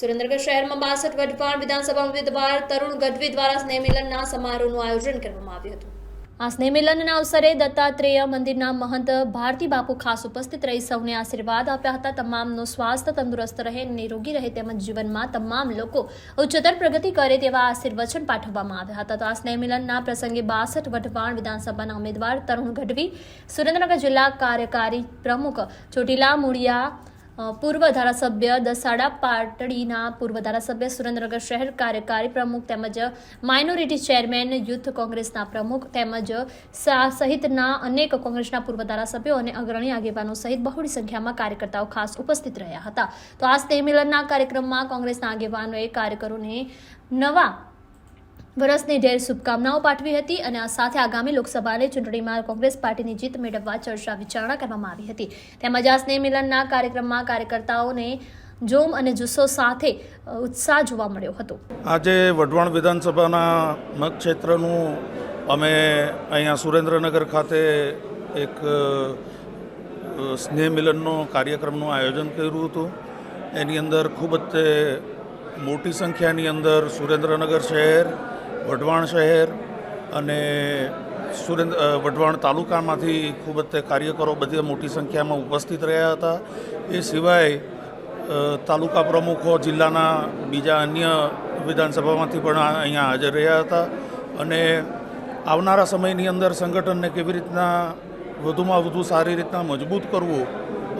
સુરેન્દ્રનગર શહેરમાં બાસઠ વઢવાણ વિધાનસભા ઉમેદવાર તરુણ ગઢવી દ્વારા સ્નેહમિલનના સમારોહનું આયોજન કરવામાં આવ્યું હતું. આ સ્નેહમિલનના અવસરે દત્તાત્રેય મંદિરના મહંત ભારતી બાપુ ખાસ ઉપસ્થિત રહી, સૌને આશીર્વાદ આપ્યા હતા. તમામનું સ્વાસ્થ્ય તંદુરસ્ત રહે, નિરોગી રહે તેમજ જીવનમાં તમામ લોકો ઉચ્ચતર પ્રગતિ કરે તેવા આશીર્વચન પાઠવવામાં આવ્યા હતા. તો આ સ્નેહમિલનના પ્રસંગે બાસઠ વઢવાણ વિધાનસભાના ઉમેદવાર તરુણ ગઢવી, સુરેન્દ્રનગર જિલ્લા કાર્યકારી પ્રમુખ ચોટીલા મુળિયા પૂર્વ ધારાસભ્ય દસાડા પાટડીના પૂર્વ ધારાસભ્ય સુરેન્દ્રનગર શહેર કાર્યકારી પ્રમુખ તેમજ માઇનોરિટી ચેરમેન યુથ કોંગ્રેસના પ્રમુખ તેમજ સહિતના અનેક કોંગ્રેસના પૂર્વ ધારાસભ્યો અને અગ્રણી આગેવાનો સહિત બહોળી સંખ્યામાં કાર્યકર્તાઓ ખાસ ઉપસ્થિત રહ્યા હતા. તો આ સ્નેહ કાર્યક્રમમાં કોંગ્રેસના આગેવાનોએ કાર્યકરોને નવા વરસની ઢેર શુભકામનાઓ પાઠવી હતી અને આ સાથે આગામી લોકસભાની ચૂંટણીમાં કોંગ્રેસ પાર્ટીની જીત મેળવવા ચર્ચા વિચારણા કરવામાં આવી હતી. તેમજ આ સ્નેહ મિલનના કાર્યક્રમમાં કાર્યકર્તાઓને જોમ અને જુસ્સો સાથે ઉત્સાહ જોવા મળ્યો હતો. આજે વઢવાણ વિધાનસભાના મતક્ષેત્રનું અમે અહીંયા સુરેન્દ્રનગર ખાતે એક સ્નેહ મિલનનો કાર્યક્રમનું આયોજન કર્યું હતું. એની અંદર ખૂબ જ મોટી સંખ્યાની અંદર સુરેન્દ્રનગર શહેર વઢવાણ શહેર અને સુરેન્દ્ર વઢવાણ તાલુકામાંથી ખૂબ જ તે કાર્યકરો બધી મોટી સંખ્યામાં ઉપસ્થિત રહ્યા હતા. એ સિવાય તાલુકા પ્રમુખો જિલ્લાના બીજા અન્ય વિધાનસભામાંથી પણ અહીંયા હાજર રહ્યા હતા અને આવનારા સમયની અંદર સંગઠનને કેવી રીતના વધુમાં વધુ સારી રીતના મજબૂત કરવું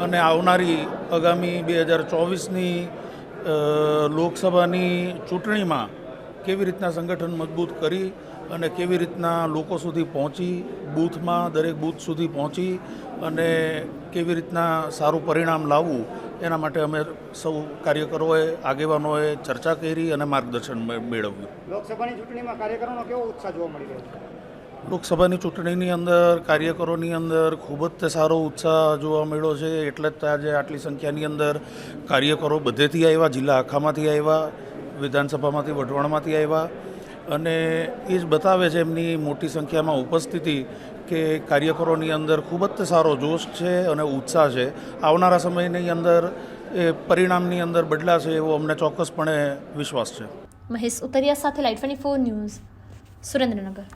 અને આવનારી આગામી બે હજાર ચોવીસની લોકસભાની ચૂંટણીમાં કેવી રીતના સંગઠન મજબૂત કરી અને કેવી રીતના લોકો સુધી પહોંચી બૂથમાં દરેક બૂથ સુધી પહોંચી અને કેવી રીતના સારું પરિણામ લાવવું એના માટે અમે સૌ કાર્યકરોએ આગેવાનોએ ચર્ચા કરી અને માર્ગદર્શન મેળવ્યું. લોકસભાની ચૂંટણીમાં કાર્યકરોનો કેવો ઉત્સાહ જોવા મળી રહ્યો છે? લોકસભાની ચૂંટણીની અંદર કાર્યકરોની અંદર ખૂબ જ સારો ઉત્સાહ જોવા મળ્યો છે. એટલે જ આજે આટલી સંખ્યાની અંદર કાર્યકરો બધેથી આવ્યા જિલ્લા આખામાંથી આવ્યા. વિધાનસભામાંથી, વઢવાણમાંથી આવ્યા અને એ જ બતાવે છે એમની મોટી સંખ્યામાં ઉપસ્થિતિ કે કાર્યકરોની અંદર ખૂબ જ સારો જોશ છે અને ઉત્સાહ છે. આવનારા સમયની અંદર એ પરિણામની અંદર બદલાશે એવો અમને ચોક્કસપણે વિશ્વાસ છે. મહેશ, ઉતરિયા સાથે light twenty four news Surendranagar.